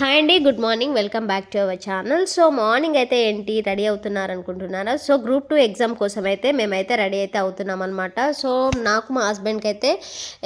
Hi అండి good morning welcome back to our channel so morning అయితే ఏంటి ready అవుతున్నారు అనుకుంటున్నారా సో గ్రూప్ టూ ఎగ్జామ్ కోసం అయితే మేమైతే రెడీ అయితే అవుతున్నాం అనమాట సో నాకు మా హస్బెండ్కి అయితే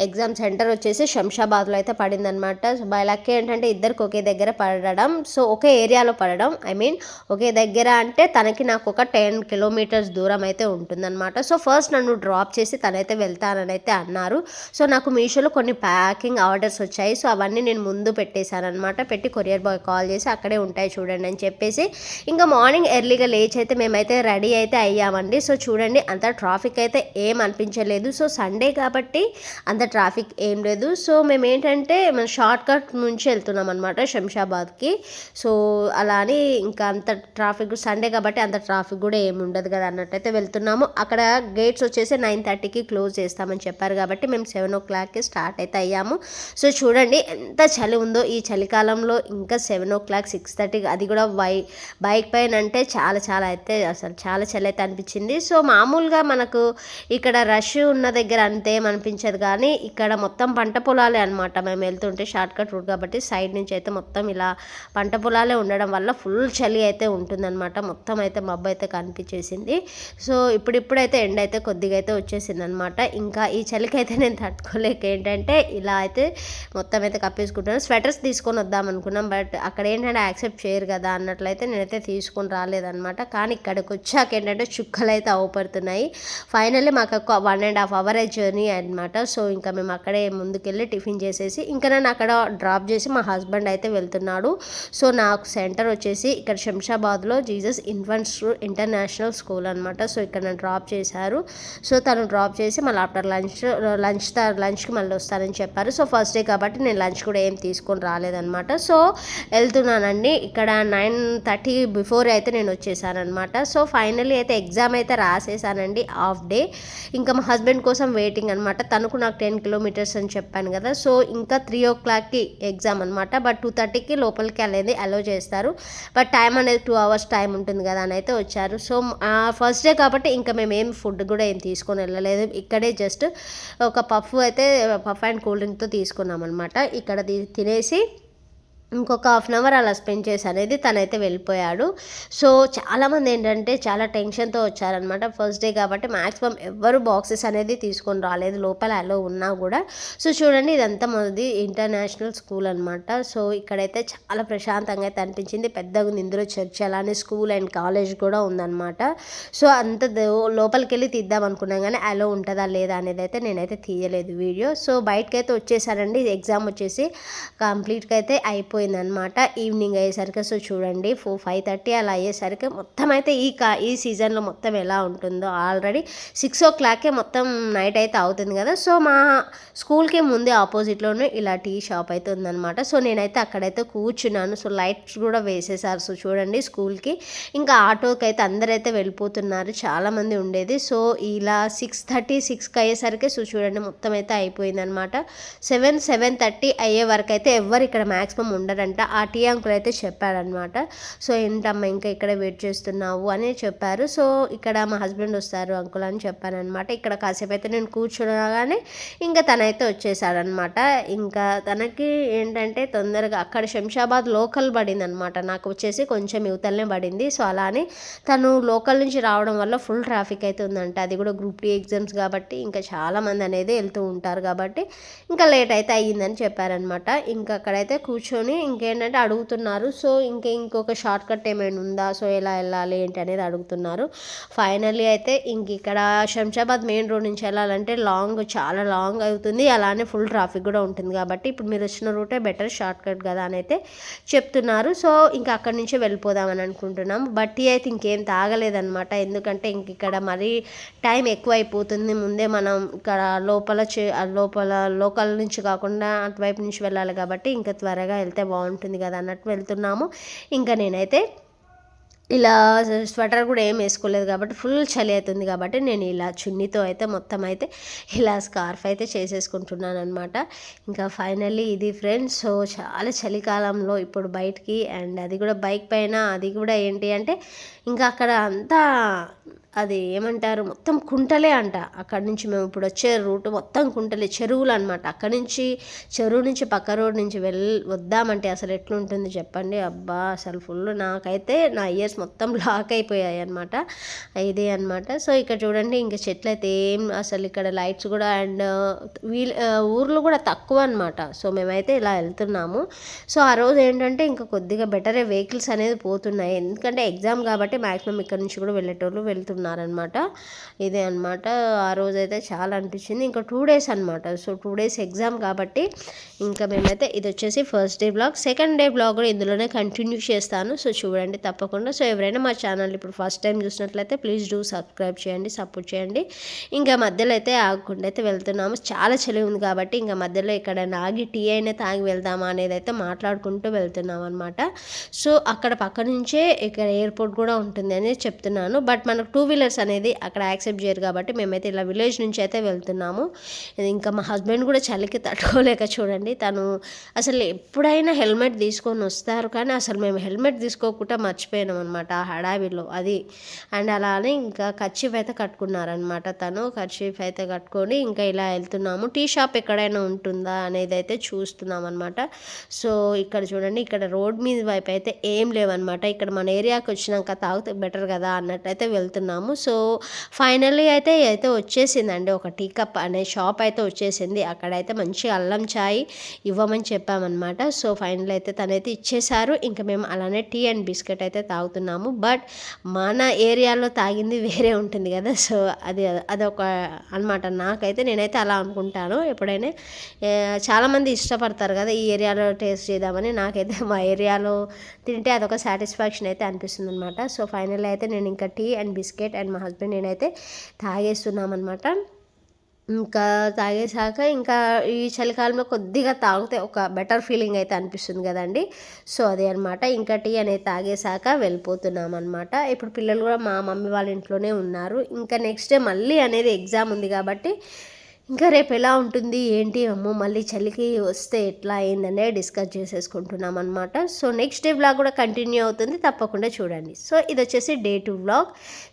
ఎగ్జామ్ సెంటర్ వచ్చేసి శంషాబాద్లో అయితే పడిందనమాట సో బై లక్ ఏంటంటే ఇద్దరికి ఒకే దగ్గర పడడం. సో ఒకే ఏరియాలో పడడం. ఐ మీన్ ఒకే దగ్గర అంటే తనకి నాకు ఒక టెన్ కిలోమీటర్స్ దూరం అయితే ఉంటుందన్నమాట. సో ఫస్ట్ నన్ను డ్రాప్ చేసి తనైతే వెళ్తానని అయితే అన్నారు. సో నాకు మీషోలో కొన్ని ప్యాకింగ్ ఆర్డర్స్ వచ్చాయి. సో అవన్నీ నేను ముందు పెట్టేశాను అనమాట పెట్టి కొరియర్ బాయ్ కాల్ చేసి అక్కడే ఉంటాయి చూడండి అని చెప్పేసి ఇంకా మార్నింగ్ ఎర్లీగా లేచి అయితే మేమైతే రెడీ అయితే అయ్యామండి. సో చూడండి అంత ట్రాఫిక్ అయితే ఏం అనిపించలేదు. సో సండే కాబట్టి అంత ట్రాఫిక్ ఏం లేదు. సో మేము ఏంటంటే మన షార్ట్ కట్ నుంచి వెళ్తున్నాం అనమాట శంషాబాద్కి. సో అలా అని ఇంకా అంత ట్రాఫిక్ సండే కాబట్టి అంత ట్రాఫిక్ కూడా ఏమి ఉండదు కదా అన్నట్టయితే వెళ్తున్నాము. అక్కడ గేట్స్ వచ్చేసి నైన్ థర్టీకి క్లోజ్ చేస్తామని చెప్పారు కాబట్టి మేము సెవెన్ ఓ క్లాక్కి స్టార్ట్ అయితే అయ్యాము. సో చూడండి ఎంత చలి ఉందో ఈ చలికాలంలో ఇంకా seven o'clock six thirty అది కూడా బై బైక్ పైన అంటే చాలా చాలా అయితే అసలు చాలా చలి అయితే అనిపించింది. సో మామూలుగా మనకు ఇక్కడ రష్ ఉన్న దగ్గర అంతేం అనిపించదు కానీ ఇక్కడ మొత్తం పంట పొలాలే అనమాట మేము వెళ్తుంటే షార్ట్ కట్ రూట్ కాబట్టి సైడ్ నుంచి అయితే మొత్తం ఇలా పంట పొలాలే ఉండడం వల్ల ఫుల్ చలి అయితే ఉంటుందన్నమాట. మొత్తం అయితే మబ్బు అయితే కనిపించేసింది. సో ఇప్పుడిప్పుడైతే ఎండ అయితే కొద్దిగా అయితే వచ్చేసింది అనమాట ఇంకా ఈ చలికి అయితే నేను తట్టుకోలేక ఏంటంటే ఇలా అయితే మొత్తం అయితే కప్పేసుకుంటాను స్వెటర్స్ తీసుకొని వద్దాం అనుకున్నాం. బట్ అక్కడ ఏంటంటే యాక్సెప్ట్ చేయరు కదా అన్నట్లయితే నేనైతే తీసుకొని రాలేదనమాట కానీ ఇక్కడికి వచ్చాక ఏంటంటే చుక్కలు అయితే అవపడుతున్నాయి. ఫైనల్లీ మాకు one and half hour journey అనమాట సో ఇంకా మేము అక్కడే ముందుకెళ్ళి టిఫిన్ చేసేసి ఇంకా నన్ను అక్కడ డ్రాప్ చేసి మా హస్బెండ్ అయితే వెళ్తున్నాడు. సో నాకు సెంటర్ వచ్చేసి ఇక్కడ శంషాబాద్లో జీసస్ ఇన్ఫెంట్స్ ఇంటర్నేషనల్ స్కూల్ అనమాట సో ఇక్కడ నన్ను డ్రాప్ చేశారు. సో తను డ్రాప్ చేసి మళ్ళీ ఆఫ్టర్ లంచ్ లంచ్ లంచ్కి మళ్ళీ వస్తానని చెప్పారు. సో ఫస్ట్ డే కాబట్టి నేను లంచ్ కూడా ఏం తీసుకొని రాలేదనమాట సో వెళ్తున్నానండి. ఇక్కడ నైన్ థర్టీ బిఫోర్ అయితే నేను వచ్చేసానమాట సో ఫైనలీ అయితే ఎగ్జామ్ అయితే రాసేసానండి హాఫ్ డే. ఇంకా మా హస్బెండ్ కోసం వెయిటింగ్ అనమాట తనకు నాకు టెన్ కిలోమీటర్స్ అని చెప్పాను కదా. సో ఇంకా త్రీ ఓ క్లాక్కి ఎగ్జామ్ అనమాట బట్ టూ థర్టీకి లోపలికి వెళ్ళేది అలో చేస్తారు. బట్ టైం అనేది టూ అవర్స్ టైం ఉంటుంది కదా అని అయితే వచ్చారు. సో ఫస్ట్ డే కాబట్టి ఇంకా మేము ఏం ఫుడ్ కూడా ఏం తీసుకొని వెళ్ళలేదు. ఇక్కడే జస్ట్ ఒక పఫ్ అయితే పఫ్ అండ్ కూల్ డ్రింక్తో తీసుకున్నాం అనమాట ఇక్కడ తినేసి ఇంకొక హాఫ్ అన్ అవర్ అలా స్పెండ్ చేసి అనేది తనైతే వెళ్ళిపోయాడు. సో చాలామంది ఏంటంటే చాలా టెన్షన్తో వచ్చారనమాట ఫస్ట్ డే కాబట్టి మ్యాక్సిమం ఎవరు బాక్సెస్ అనేది తీసుకొని రాలేదు లోపల అలో ఉన్నా కూడా. సో చూడండి ఇదంతా మనది ఇంటర్నేషనల్ స్కూల్ అనమాట సో ఇక్కడైతే చాలా ప్రశాంతంగా అయితే అనిపించింది. పెద్దగా ఉంది ఇందులో చర్చ్ అలానే స్కూల్ అండ్ కాలేజ్ కూడా ఉందన్నమాట. సో అంత లోపలికి వెళ్ళి తీద్దాం అనుకున్నాం కానీ అలో ఉంటుందా లేదా అనేది అయితే నేనైతే తీయలేదు వీడియో. సో బయటకైతే వచ్చేసారండి ఎగ్జామ్ వచ్చేసి కంప్లీట్గా అయితే అయిపోయింది. అయిపోయిందనమాట ఈవినింగ్ అయ్యేసరికి సో చూడండి ఫోర్ ఫైవ్ థర్టీ అలా అయ్యేసరికి మొత్తం అయితే ఈ కా ఈ సీజన్లో మొత్తం ఎలా ఉంటుందో ఆల్రెడీ సిక్స్ ఓ క్లాకే మొత్తం నైట్ అయితే అవుతుంది కదా. సో మా స్కూల్కి ముందే ఆపోజిట్లోనే ఇలా టీ షాప్ అయితే ఉందన్నమాట. సో నేనైతే అక్కడైతే కూర్చున్నాను. సో లైట్స్ కూడా వేసేసారు. సో చూడండి స్కూల్కి ఇంకా ఆటోకి అయితే అందరైతే వెళ్ళిపోతున్నారు. చాలామంది ఉండేది. సో ఇలా సిక్స్ థర్టీ సిక్స్కి అయ్యేసరికి సో చూడండి మొత్తం అయితే అయిపోయిందనమాట సెవెన్ సెవెన్ థర్టీ అయ్యే వరకు అయితే ఎవరు ఇక్కడ మ్యాక్సిమం ఉండరు. ఉన్నారంట ఆ టీ అంకుల్ అయితే చెప్పాడనమాట సో ఏంటమ్మా ఇంకా ఇక్కడ వెయిట్ చేస్తున్నావు? అని చెప్పారు. సో ఇక్కడ మా హస్బెండ్ వస్తారు అంకుల్ అని చెప్పానమాట ఇక్కడ కాసేపు అయితే నేను కూర్చునగానే ఇంకా తనైతే వచ్చేసాడనమాట ఇంకా తనకి ఏంటంటే తొందరగా అక్కడ శంషాబాద్ లోకల్ పడింది అనమాట నాకు వచ్చేసి కొంచెం యువతలనే పడింది. సో అలా అని తను లోకల్ నుంచి రావడం వల్ల ఫుల్ ట్రాఫిక్ అయితే ఉందంట. అది కూడా గ్రూప్ టీ ఎగ్జామ్స్ కాబట్టి ఇంకా చాలామంది అనేది వెళ్తూ ఉంటారు కాబట్టి ఇంకా లేట్ అయితే అయ్యిందని చెప్పారనమాట ఇంకా అక్కడైతే కూర్చొని ఇంకేంటంటే అడుగుతున్నారు. సో ఇంకా ఇంకొక షార్ట్ కట్ ఏమైనా ఉందా? సో ఎలా వెళ్ళాలి ఏంటి అనేది అడుగుతున్నారు. ఫైనల్లీ అయితే ఇంక ఇక్కడ శంషాబాద్ మెయిన్ రోడ్ నుంచి వెళ్ళాలంటే లాంగ్ చాలా లాంగ్ అవుతుంది. అలానే ఫుల్ ట్రాఫిక్ కూడా ఉంటుంది కాబట్టి ఇప్పుడు మీరు వచ్చిన రూటే బెటర్ షార్ట్ కట్ కదా అని అయితే చెప్తున్నారు. సో ఇంకా అక్కడి నుంచే వెళ్ళిపోదామని అనుకుంటున్నాం. బట్టి అయితే ఇంకేం తాగలేదన్నమాట. ఎందుకంటే ఇంక ఇక్కడ మరీ టైం ఎక్కువ అయిపోతుంది ముందే మనం ఇక్కడ లోపల లోపల లోకల్ నుంచి కాకుండా అటువైపు నుంచి వెళ్ళాలి కాబట్టి ఇంకా త్వరగా వెళ్తే బాగుంటుంది కదా అన్నట్టు వెళ్తున్నాము. ఇంకా నేనైతే ఇలా స్వెటర్ కూడా ఏం వేసుకోలేదు కాబట్టి ఫుల్ చలి అవుతుంది కాబట్టి నేను ఇలా చున్నీతో అయితే మొత్తం అయితే ఇలా స్కార్ఫ్ అయితే చేసేసుకుంటున్నాను అనమాట ఇంకా ఫైనల్లీ ఇది ఫ్రెండ్స్ సో చాలా చలికాలంలో ఇప్పుడు బయటికి అండ్ అది కూడా బైక్ పైన అది కూడా ఏంటి అంటే ఇంకా అక్కడ అంతా అది ఏమంటారు మొత్తం కుంటలే అంట. అక్కడి నుంచి మేము ఇప్పుడు వచ్చే రూట్ మొత్తం కుంటలే. చెరువులు అనమాట అక్కడ నుంచి చెరువు నుంచి పక్క రోడ్ నుంచి వెళ్ వద్దామంటే అసలు ఎట్లుంటుంది చెప్పండి? అబ్బా అసలు ఫుల్ నాకైతే నా ఇయర్స్ మొత్తం లాక్ అయిపోయాయి అనమాట ఇదే అనమాట సో ఇక్కడ చూడండి ఇంకా చెట్లు అయితే ఏం అసలు ఇక్కడ లైట్స్ కూడా అండ్ వీల్ ఊర్లు కూడా తక్కువ అనమాట సో మేమైతే ఇలా వెళ్తున్నాము. సో ఆ రోజు ఏంటంటే ఇంకా కొద్దిగా బెటరే వెహికల్స్ అనేది పోతున్నాయి. ఎందుకంటే ఎగ్జామ్ కాబట్టి మ్యాక్సిమం ఇక్కడ నుంచి కూడా వెళ్ళేటోళ్ళు వెళ్తున్నారనమాట ఇదే అనమాట ఆ రోజు అయితే చాలా అనిపించింది. ఇంకా టూ డేస్ అనమాట సో టూ డేస్ ఎగ్జామ్ కాబట్టి ఇంకా మేమైతే ఇది వచ్చేసి first day blog second day blog కూడా ఇందులోనే కంటిన్యూ చేస్తాను. సో చూడండి తప్పకుండా. సో ఎవరైనా మా ఛానల్ ఇప్పుడు ఫస్ట్ టైం చూసినట్లయితే ప్లీజ్ డూ సబ్స్క్రైబ్ చేయండి సపోర్ట్ చేయండి. ఇంకా మధ్యలో అయితే ఆగకుండా అయితే వెళ్తున్నాము. చాలా చలి ఉంది కాబట్టి ఇంకా మధ్యలో ఇక్కడ ఆగి టీ అయినా తాగి వెళ్దామా అనేది అయితే మాట్లాడుకుంటూ వెళ్తున్నాం అనమాట సో అక్కడ పక్క నుంచే ఇక్కడ ఎయిర్పోర్ట్ కూడా ఉంటుంది అనేది చెప్తున్నాను. బట్ మనకు టూ వీలర్స్ అనేది అక్కడ యాక్సెప్ట్ చేయరు కాబట్టి మేమైతే ఇలా విలేజ్ నుంచి అయితే వెళ్తున్నాము. ఇంకా మా హస్బెండ్ కూడా చలికి తట్టుకోలేక చూడండి తను అసలు ఎప్పుడైనా హెల్మెట్ తీసుకొని వస్తారు కానీ అసలు మేము హెల్మెట్ తీసుకోకుండా మర్చిపోయినాం అనమాట ఆ హడావిలో అది. అండ్ అలానే ఇంకా కర్చీఫ్ అయితే కట్టుకున్నారనమాట తను కర్చీఫ్ అయితే కట్టుకొని ఇంకా ఇలా వెళ్తున్నాము. టీ షాప్ ఎక్కడైనా ఉంటుందా అనేది అయితే చూస్తున్నాం అనమాట సో ఇక్కడ చూడండి ఇక్కడ రోడ్ మీద వైపు అయితే ఏం లేవన్నమాట. ఇక్కడ మన ఏరియాకి వచ్చినాక తాగితే బెటర్ కదా అన్నట్టు అయితే వెళ్తున్నాము సో ఫైనల్లీ అయితే అయితే వచ్చేసిందండి ఒక టీ కప్ అనే షాప్ అయితే వచ్చేసింది. అక్కడైతే మంచి అల్లం చాయ్ ఇవ్వమని చెప్పామన్నమాట. సో ఫైనల్ అయితే తనైతే ఇచ్చేశారు. ఇంకా మేము అలానే టీ అండ్ బిస్కెట్ అయితే తాగుతున్నాము. బట్ మన ఏరియాలో తాగింది వేరే ఉంటుంది కదా. సో అది అదొక అనమాట నాకైతే నేనైతే అలా అనుకుంటాను. ఎప్పుడైనా చాలామంది ఇష్టపడతారు కదా ఈ ఏరియాలో టేస్ట్ చేద్దామని. నాకైతే మా ఏరియాలో తింటే అదొక సాటిస్ఫాక్షన్ అయితే అనిపిస్తుంది అనమాట సో ఫైనల్ అయితే నేను ఇంకా టీ అండ్ బిస్కెట్ అండ్ మా హస్బెండ్ నేనైతే తాగేస్తున్నాం అనమాట ఇంకా తాగేసాక ఇంకా ఈ చలికాలంలో కొద్దిగా తాగితే ఒక బెటర్ ఫీలింగ్ అయితే అనిపిస్తుంది కదండి. సో అదే అనమాట ఇంకా టీ అనేది తాగేసాక వెళ్ళిపోతున్నాం అనమాట ఇప్పుడు పిల్లలు కూడా మా మమ్మీ వాళ్ళ ఇంట్లోనే ఉన్నారు. ఇంకా నెక్స్ట్ డే మళ్ళీ అనేది ఎగ్జామ్ ఉంది కాబట్టి ఇంకా రేపు ఎలా ఉంటుంది ఏంటి అమ్మో మళ్ళీ చలికి వస్తే ఎట్లా అయిందనే డిస్కస్ చేసేసుకుంటున్నాం అనమాట సో నెక్స్ట్ డే వ్లాగ్ కూడా కంటిన్యూ అవుతుంది తప్పకుండా చూడండి. సో ఇది వచ్చేసి day two vlog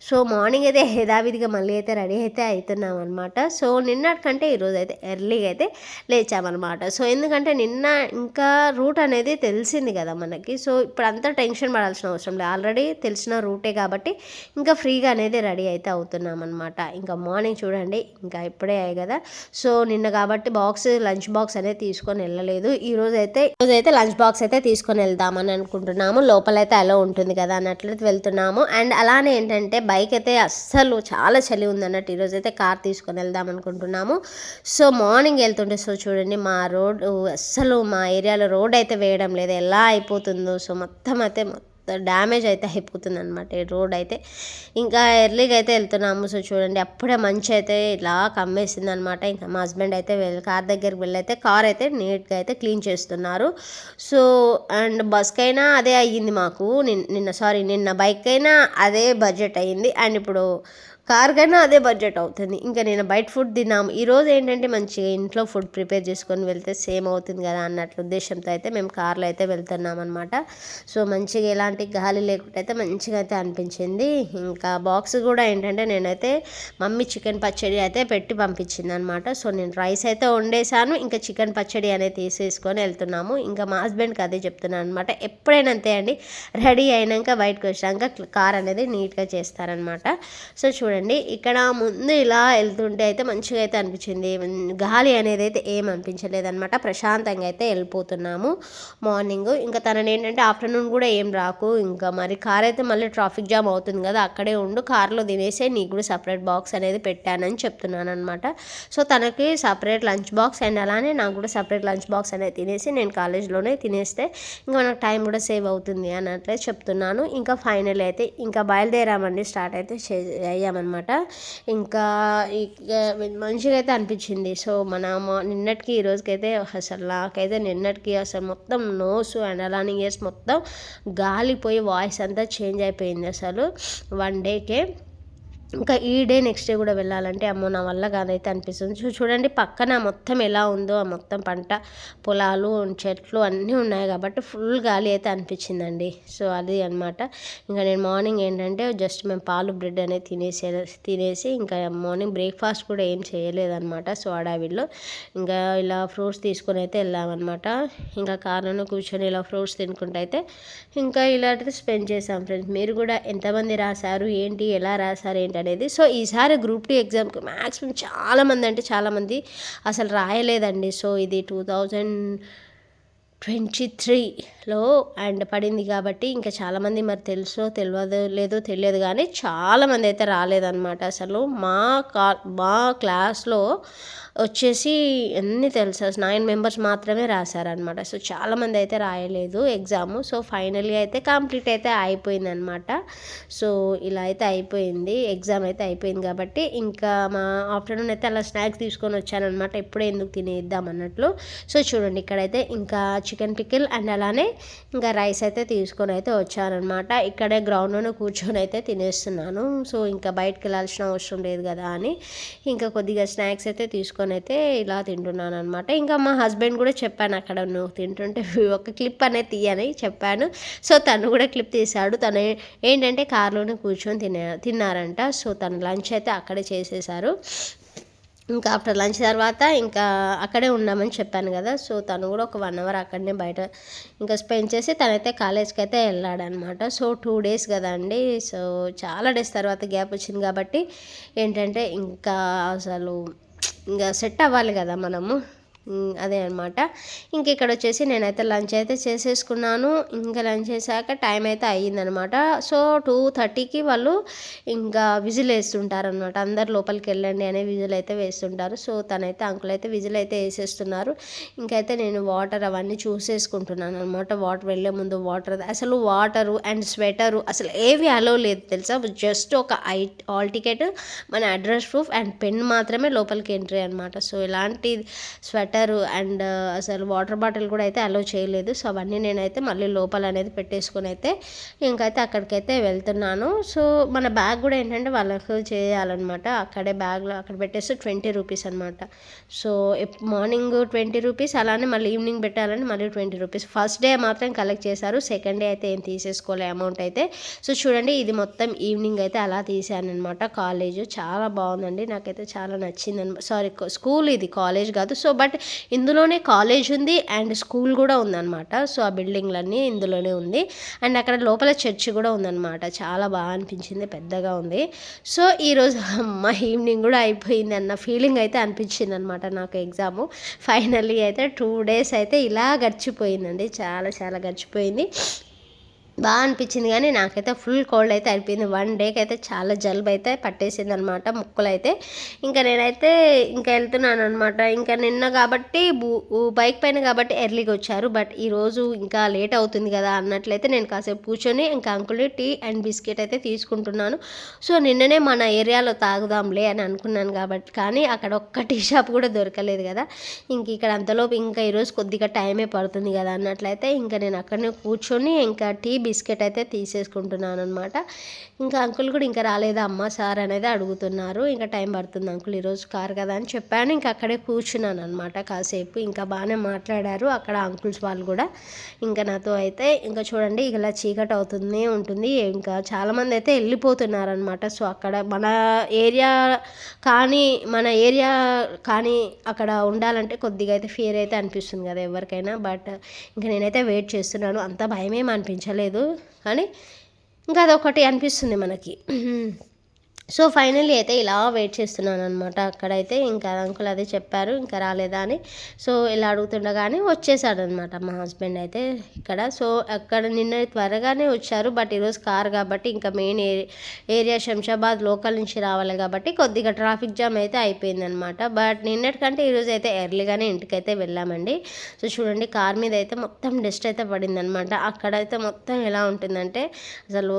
so morning అయితే హేదావిధిగా మళ్ళీ అయితే రెడీ అయితే అవుతున్నాం అనమాట సో నిన్నటికంటే ఈరోజు అయితే ఎర్లీగా అయితే లేచామన్నమాట సో ఎందుకంటే నిన్న ఇంకా రూట్ అనేది తెలిసింది కదా మనకి. సో ఇప్పుడు అంతా టెన్షన్ పడాల్సిన అవసరం లేదు. ఆల్రెడీ తెలిసిన రూటే కాబట్టి ఇంకా ఫ్రీగా అనేది రెడీ అయితే అవుతున్నాం అనమాట ఇంకా మార్నింగ్ చూడండి ఇంకా ఇప్పుడే అయ్యి కదా. సో నిన్న కాబట్టి బాక్స్ లంచ్ బాక్స్ అనేది తీసుకొని వెళ్ళలేదు. ఈ రోజు అయితే ఈరోజు అయితే లంచ్ బాక్స్ అయితే తీసుకొని వెళ్దామని అనుకుంటున్నాము. లోపలైతే అలా ఉంటుంది కదా అన్నట్లయితే వెళ్తున్నాము. అండ్ అలానే ఏంటంటే బైక్ అయితే అస్సలు చాలా చలి ఉంది అన్నట్టు ఈరోజు అయితే కార్ తీసుకొని వెళ్దాం అనుకుంటున్నాము. సో మార్నింగ్ వెళ్తుంటే సో చూడండి మా రోడ్ అస్సలు మా ఏరియాలో రోడ్ అయితే వేయడం లేదు. ఎలా అయిపోతుందో సో మొత్తం అయితే డ్యామేజ్ అయితే అయిపోతుంది అనమాట ఈ రోడ్ అయితే. ఇంకా ఎర్లీగా అయితే వెళ్తున్నాము. సో చూడండి అప్పుడే మంచి అయితే ఇలా కమ్మేసింది అనమాట ఇంకా మా హస్బెండ్ అయితే వెళ్ళి కార్ దగ్గరికి వెళ్ళైతే కార్ అయితే నీట్గా అయితే క్లీన్ చేస్తున్నారు. సో అండ్ బస్కైనా అదే అయ్యింది మాకు. నిన్న సారీ నిన్న బైక్ అయినా అదే బడ్జెట్ అయ్యింది. అండ్ ఇప్పుడు కార్ కన్నా అదే బడ్జెట్ అవుతుంది. ఇంకా నేను బయట ఫుడ్ తిన్నాము. ఈరోజు ఏంటంటే మంచిగా ఇంట్లో ఫుడ్ ప్రిపేర్ చేసుకొని వెళ్తే సేమ్ అవుతుంది కదా అన్నట్లు ఉద్దేశంతో అయితే మేము కార్లో అయితే వెళ్తున్నాం అనమాట సో మంచిగా ఎలాంటి గాలి లేకుండా అయితే మంచిగా అయితే అనిపించింది. ఇంకా బాక్స్ కూడా ఏంటంటే నేనైతే మమ్మీ చికెన్ పచ్చడి అయితే పెట్టి పంపించింది అనమాట సో నేను రైస్ అయితే వండేసాను ఇంకా చికెన్ పచ్చడి అనేది తీసేసుకొని వెళ్తున్నాము. ఇంకా మా హస్బెండ్కి అదే చెప్తున్నాను అనమాట ఎప్పుడైనా అంతే అండి రెడీ అయినాక బయటకు వచ్చాక కార్ అనేది నీట్గా చేస్తారనమాట సో చూడండి. చూడండి. ఇక్కడ ముందు ఇలా వెళ్తుంటే అయితే మంచిగా అయితే అనిపించింది. గాలి అనేది అయితే ఏం అనిపించలేదు అనమాట ప్రశాంతంగా అయితే వెళ్ళిపోతున్నాము మార్నింగ్. ఇంకా తనని ఏంటంటే ఆఫ్టర్నూన్ కూడా ఏం రాకు. ఇంకా మరి కార్ అయితే మళ్ళీ ట్రాఫిక్ జామ్ అవుతుంది కదా అక్కడే ఉండు. కార్లో తినేసే నీకు కూడా సపరేట్ బాక్స్ అనేది పెట్టానని చెప్తున్నాను అనమాట సో తనకి సపరేట్ లంచ్ బాక్స్ అండ్ అలానే నాకు కూడా సపరేట్ లంచ్ బాక్స్ అనేది తినేసి నేను కాలేజ్లోనే తినేస్తే ఇంకా మనకు టైం కూడా సేవ్ అవుతుంది అన్నట్లే చెప్తున్నాను. ఇంకా ఫైనల్ అయితే ఇంకా బయలుదేరామండి. స్టార్ట్ అయితే అయ్యామన్నమాట అనమాట ఇంకా మంచిగా అయితే అనిపించింది. సో మన నిన్నటికి ఈ రోజుకైతే అసలు నాకైతే నిన్నటికి అసలు మొత్తం నోస్ అండ్ అలానే ఇయర్స్ మొత్తం గాలిపోయి వాయిస్ అంతా చేంజ్ అయిపోయింది అసలు. వన్ డేకే. ఇంకా ఈ డే నెక్స్ట్ డే కూడా వెళ్ళాలంటే అమ్మో నా వల్ల కాదైతే అనిపిస్తుంది. చూడండి పక్కన మొత్తం ఎలా ఉందో ఆ మొత్తం పంట పొలాలు చెట్లు అన్నీ ఉన్నాయి కాబట్టి ఫుల్ గాలి అయితే అనిపించిందండి. సో అది అనమాట ఇంకా నేను మార్నింగ్ ఏంటంటే జస్ట్ మేము పాలు బ్రెడ్ అనేది తినేసే తినేసి ఇంకా మార్నింగ్ బ్రేక్ఫాస్ట్ కూడా ఏం చేయలేదన్నమాట సో అడావిల్లో ఇంకా ఇలా ఫ్రూట్స్ తీసుకొని అయితే వెళ్ళామన్నమాట. ఇంకా కార్లోనే కూర్చొని ఇలా ఫ్రూట్స్ తినుకుంటూ అయితే ఇంకా ఇలాంటిది స్పెండ్ చేసాం ఫ్రెండ్స్. మీరు కూడా ఎంతమంది రాశారు? ఏంటి? ఎలా రాశారు? ఏంటి? అనేది. సో ఈసారి గ్రూప్ టూ ఎగ్జామ్కి మ్యాక్సిమం చాలామంది అంటే చాలామంది అసలు రాయలేదండి. సో ఇది టూ థౌజండ్ ట్వంటీ త్రీలో అండ్ పడింది కాబట్టి ఇంకా చాలామంది మరి తెలుసో తెలియదు లేదో తెలియదు కానీ చాలామంది అయితే రాలేదన్నమాట. అసలు మా కా మా క్లాస్లో వచ్చేసి ఎన్ని తెలుసా? నైన్ మెంబర్స్ మాత్రమే రాశారనమాట సో చాలామంది అయితే రాయలేదు ఎగ్జామ్. సో ఫైనల్గా అయితే కంప్లీట్ అయితే అయిపోయింది అనమాట సో ఇలా అయితే అయిపోయింది. ఎగ్జామ్ అయితే అయిపోయింది కాబట్టి ఇంకా మా ఆఫ్టర్నూన్ అయితే అలా స్నాక్స్ తీసుకొని వచ్చానమాట ఎప్పుడే ఎందుకు తినేద్దాం అన్నట్లు. సో చూడండి ఇక్కడైతే ఇంకా చికెన్ పికిల్ అండ్ అలానే ఇంకా రైస్ అయితే తీసుకొని అయితే వచ్చానమాట ఇక్కడే గ్రౌండ్లోనే కూర్చొని అయితే తినేస్తున్నాను. సో ఇంకా బయటకు వెళ్ళాల్సిన అవసరం లేదు కదా అని ఇంకా కొద్దిగా స్నాక్స్ అయితే తీసుకొని అయితే ఇలా తింటున్నాను అనమాట ఇంకా మా హస్బెండ్ కూడా చెప్పాను అక్కడ నువ్వు తింటుంటే ఒక క్లిప్ అనేది తీయని చెప్పాను. సో తను కూడా క్లిప్ తీశాడు. తను ఏంటంటే కార్లోనే కూర్చొని తినే తిన్నారంట. సో తను లంచ్ అయితే అక్కడే చేసేసారు ఇంకా ఆఫ్టర్ లంచ్ తర్వాత ఇంకా అక్కడే ఉన్నామని చెప్పాను కదా సో తను కూడా ఒక వన్ అవర్ అక్కడనే బయట ఇంకా స్పెండ్ చేసి తనైతే కాలేజ్కి అయితే వెళ్ళాడనమాట. సో టూ డేస్ కదండి సో చాలా డేస్ తర్వాత గ్యాప్ వచ్చింది కాబట్టి ఏంటంటే ఇంకా అసలు ఇంకా సెట్ అవ్వాలి కదా మనము. అదే అనమాట ఇంక ఇక్కడ వచ్చేసి నేనైతే లంచ్ అయితే చేసేసుకున్నాను. ఇంకా లంచ్ చేశాక టైం అయితే అయ్యిందనమాట సో టూ థర్టీకి వాళ్ళు ఇంకా విజిల్ వేస్తుంటారనమాట అందరు లోపలికి వెళ్ళండి అనే విజిల్ అయితే వేస్తుంటారు. సో తనైతే అంకుల్ అయితే విజిల్ అయితే వేసేస్తున్నారు. ఇంకైతే నేను వాటర్ అవన్నీ చూసేసుకుంటున్నాను అనమాట వాటర్ వెళ్ళే ముందు వాటర్ అసలు వాటరు అండ్ స్వెటరు అసలు ఏవి అలో లేదు తెలుసా? జస్ట్ ఒక ఐ ఆల్ టికెట్ మన అడ్రస్ ప్రూఫ్ అండ్ పెన్ మాత్రమే లోపలికి ఎంట్రీ అనమాట సో ఇలాంటి స్వెటర్ స్వెటర్ అండ్ అసలు వాటర్ బాటిల్ కూడా అయితే అలో చేయలేదు. సో అవన్నీ నేనైతే మళ్ళీ లోపల అనేది పెట్టేసుకొని అయితే ఇంకైతే అక్కడికైతే వెళ్తున్నాను. సో మన బ్యాగ్ కూడా ఏంటంటే వాళ్ళకు చేయాలన్నమాట. అక్కడే బ్యాగ్లో అక్కడ పెట్టేస్తే ట్వంటీ రూపీస్ అనమాట సో మార్నింగ్ ట్వంటీ రూపీస్ అలానే మళ్ళీ ఈవినింగ్ పెట్టాలని మళ్ళీ ట్వంటీ రూపీస్. ఫస్ట్ డే మాత్రం కలెక్ట్ చేశారు. సెకండ్ డే అయితే ఏం తీసేసుకోలే అమౌంట్ అయితే. సో చూడండి ఇది మొత్తం ఈవినింగ్ అయితే అలా తీసాను అనమాట కాలేజ్. చాలా బాగుందండి. నాకైతే చాలా నచ్చింది అనమాట సారీ స్కూల్ ఇది కాలేజ్ కాదు. సో బట్ ఇందులోనే కాలేజ్ ఉంది అండ్ స్కూల్ కూడా ఉందన్నమాట. సో ఆ బిల్డింగ్లన్నీ ఇందులోనే ఉంది. అండ్ అక్కడ లోపల చర్చ్ కూడా ఉందన్నమాట. చాలా బాగా అనిపించింది పెద్దగా ఉంది. సో ఈరోజు అమ్మ ఈవినింగ్ కూడా అయిపోయింది అన్న ఫీలింగ్ అయితే అనిపించింది అనమాట నాకు ఎగ్జాము. ఫైనల్లీ అయితే టూ డేస్ అయితే ఇలా గడిచిపోయిందండి. చాలా చాలా గడిచిపోయింది. బాగా అనిపించింది కానీ నాకైతే ఫుల్ కోల్డ్ అయితే అయిపోయింది. వన్ డేకి అయితే చాలా జలుబు అయితే పట్టేసింది అనమాట ముక్కులు అయితే ఇంకా నేనైతే ఇంకా వెళ్తున్నాను అనమాట ఇంకా నిన్న కాబట్టి బైక్ పైన కాబట్టి ఎర్లీగా వచ్చారు. బట్ ఈరోజు ఇంకా లేట్ అవుతుంది కదా అన్నట్లయితే నేను కాసేపు కూర్చొని ఇంకా అంకుల్ టీ అండ్ బిస్కెట్ అయితే తీసుకుంటున్నాను. సో నిన్ననే మన ఏరియాలో తాగుదాంలే అని అనుకున్నాను కాబట్టి కానీ అక్కడ ఒక్క టీ షాప్ కూడా దొరకలేదు కదా. ఇంక ఇక్కడ అంతలోపు ఇంకా ఈరోజు కొద్దిగా టైమే పడుతుంది కదా అన్నట్లయితే ఇంకా నేను అక్కడనే కూర్చొని ఇంకా టీ బిస్కెట్ అయితే తీసేసుకుంటున్నాను అనమాట ఇంకా అంకుల్ కూడా ఇంకా రాలేదా అమ్మ సార్ అనేది అడుగుతున్నారు. ఇంకా టైం పడుతుంది అంకుల్ ఈరోజు కారు కదా అని చెప్పాను. ఇంకా అక్కడే కూర్చున్నాను అనమాట కాసేపు. ఇంకా బాగానే మాట్లాడారు అక్కడ అంకుల్స్ వాళ్ళు కూడా. ఇంకా నాతో అయితే ఇంకా చూడండి ఇలా చీకటి అవుతుంది ఉంటుంది. ఇంకా చాలామంది అయితే వెళ్ళిపోతున్నారనమాట సో అక్కడ మన ఏరియా కానీ మన ఏరియా కానీ అక్కడ ఉండాలంటే కొద్దిగా అయితే ఫియర్ అయితే అనిపిస్తుంది కదా ఎవరికైనా. బట్ ఇంకా నేనైతే వెయిట్ చేస్తున్నాను. అంత భయమేం అనిపించలేదు. కానీ ఇంకా అదొకటి అనిపిస్తుంది మనకి. సో ఫైనల్లీ అయితే ఇలా వెయిట్ చేస్తున్నాను అనమాట అక్కడైతే ఇంకా అంకుల్ అదే చెప్పారు ఇంకా రాలేదా అని. సో ఇలా అడుగుతుండగానే వచ్చేసాడు అనమాట మా హస్బెండ్ అయితే ఇక్కడ. సో అక్కడ నిన్న త్వరగానే వచ్చారు బట్ ఈరోజు కార్ కాబట్టి ఇంకా మెయిన్ ఏరియా శంషాబాద్ లోకల్ నుంచి రావాలి కాబట్టి కొద్దిగా ట్రాఫిక్ జామ్ అయితే అయిపోయిందనమాట బట్ నిన్నటికంటే ఈరోజు అయితే ఎర్లీగానే ఇంటికైతే వెళ్ళామండి. సో చూడండి కార్ మీద అయితే మొత్తం డస్ట్ అయితే పడిందనమాట అక్కడైతే మొత్తం ఎలా ఉంటుందంటే అసలు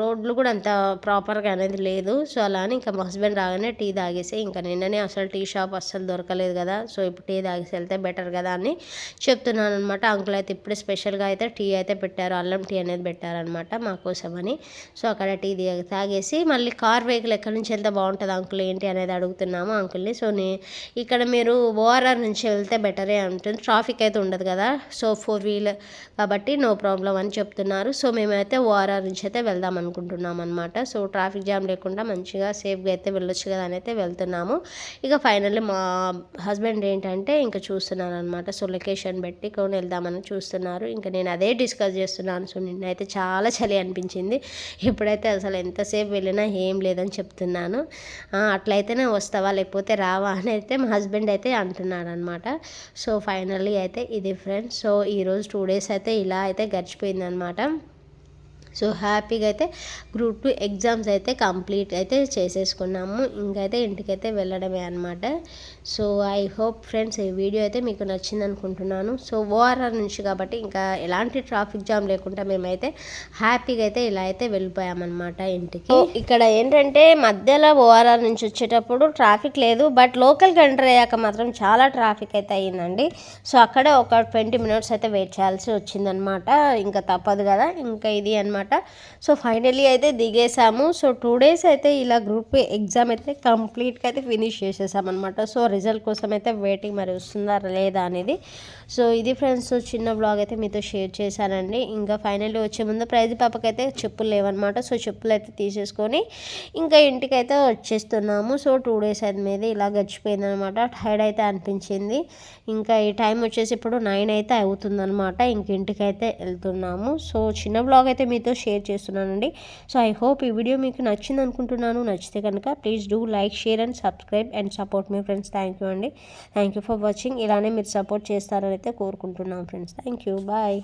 రోడ్లు కూడా అంత ప్రాపర్గా అనేది లేదు. లేదు. సో అలా అని ఇంకా మా హస్బెండ్ రాగానే టీ తాగేసి ఇంకా నిన్ననే అసలు టీ షాప్ అస్సలు దొరకలేదు కదా సో ఇప్పుడు టీ తాగేసి వెళ్తే బెటర్ కదా అని చెప్తున్నాను అనమాట అంకుల్ అయితే ఇప్పుడే స్పెషల్గా అయితే టీ అయితే పెట్టారు అల్లం టీ అనేది పెట్టారనమాట మా కోసమని. సో అక్కడ టీ తాగేసి మళ్ళీ కార్ వెహికల్ ఎక్కడి నుంచి వెళ్తే బాగుంటుంది అంకుల్ ఏంటి అనేది అడుగుతున్నాము అంకుల్ని. సో నే ఇక్కడ మీరు ఓఆర్ఆర్ నుంచి వెళ్తే బెటరే ఉంటుంది ట్రాఫిక్ అయితే ఉండదు కదా సో ఫోర్ వీలర్ కాబట్టి నో ప్రాబ్లం అని చెప్తున్నారు. సో మేమైతే ఓఆర్ఆర్ నుంచి అయితే వెళ్దాం అనుకుంటున్నాం అనమాట సో ట్రాఫిక్ జామ్ లేకుండా మంచిగా సేఫ్గా అయితే వెళ్ళొచ్చు కదా అని అయితే వెళ్తున్నాము. ఇక ఫైనల్లీ మా హస్బెండ్ ఏంటంటే ఇంకా చూస్తున్నాను అనమాట సో లొకేషన్ పెట్టి కొని వెళ్దామని చూస్తున్నారు. ఇంకా నేను అదే డిస్కస్ చేస్తున్నాను. సో నిన్నైతే చాలా చలి అనిపించింది. ఇప్పుడైతే అసలు ఎంతసేపు వెళ్ళినా ఏం లేదని చెప్తున్నాను. అట్లయితేనే వస్తావా లేకపోతే రావా అని అయితే మా హస్బెండ్ అయితే అంటున్నాడు అనమాట సో ఫైనల్లీ అయితే ఇది ఫ్రెండ్స్. సో ఈరోజు టూ డేస్ అయితే ఇలా అయితే గడిచిపోయింది అనమాట సో హ్యాపీగా అయితే గ్రూప్ టూ ఎగ్జామ్స్ అయితే కంప్లీట్ అయితే చేసేసుకున్నాము. ఇంకైతే ఇంటికైతే వెళ్ళడమే అనమాట సో ఐ హోప్ ఫ్రెండ్స్ ఈ వీడియో అయితే మీకు నచ్చింది అనుకుంటున్నాను. సో ఓఆర్ఆర్ నుంచి కాబట్టి ఇంకా ఎలాంటి ట్రాఫిక్ జామ్ లేకుండా మేమైతే హ్యాపీగా అయితే ఇలా అయితే వెళ్ళిపోయామన్నమాట ఇంటికి. ఇక్కడ ఏంటంటే మధ్యలో ఓఆర్ఆర్ నుంచి వచ్చేటప్పుడు ట్రాఫిక్ లేదు బట్ లోకల్ ఎంటర్ అయ్యాక మాత్రం చాలా ట్రాఫిక్ అయితే అయ్యిందండి. సో అక్కడే ఒక ట్వంటీ మినిట్స్ అయితే వెయిట్ చేయాల్సి వచ్చిందనమాట ఇంకా తప్పదు కదా ఇంకా ఇది అనమాట అనమాట సో ఫైనలీ అయితే దిగేసాము. సో టూ డేస్ అయితే ఇలా గ్రూప్ ఎగ్జామ్ అయితే కంప్లీట్గా అయితే ఫినిష్ చేసేసామన్నమాట. సో రిజల్ట్ కోసం అయితే వెయిటింగ్ మరి వస్తుందా లేదా అనేది సో ఇది ఫ్రెండ్స్ చిన్న బ్లాగ్ అయితే మీతో షేర్ చేశానండి. ఇంకా ఫైనల్లీ వచ్చే ముందు ప్రైజ్ పాపకైతే చెప్పులు లేవన్నమాట. సో చెప్పులు అయితే తీసేసుకొని ఇంకా ఇంటికి అయితే వచ్చేస్తున్నాము. సో టూ డేస్ అయితే మీద ఇలా గడిచిపోయింది అనమాట టైర్డ్ అయితే అనిపించింది. ఇంకా ఈ టైం వచ్చేసి ఇప్పుడు నైన్ అయితే అవుతుందనమాట ఇంక ఇంటికైతే వెళ్తున్నాము. సో చిన్న బ్లాగ్ అయితే మీతో షేర్ చేస్తున్నానండి. సో ఐ హోప్ ఈ వీడియో మీకు నచ్చింది అనుకుంటున్నాను. నచ్చితే కనుక please do like share and subscribe and support me friends thank you అండి. థ్యాంక్ యూ ఫర్ వాచింగ్ ఇలానే మీరు సపోర్ట్ చేస్తారని అయితే కోరుకుంటున్నాం ఫ్రెండ్స్. Thank you bye.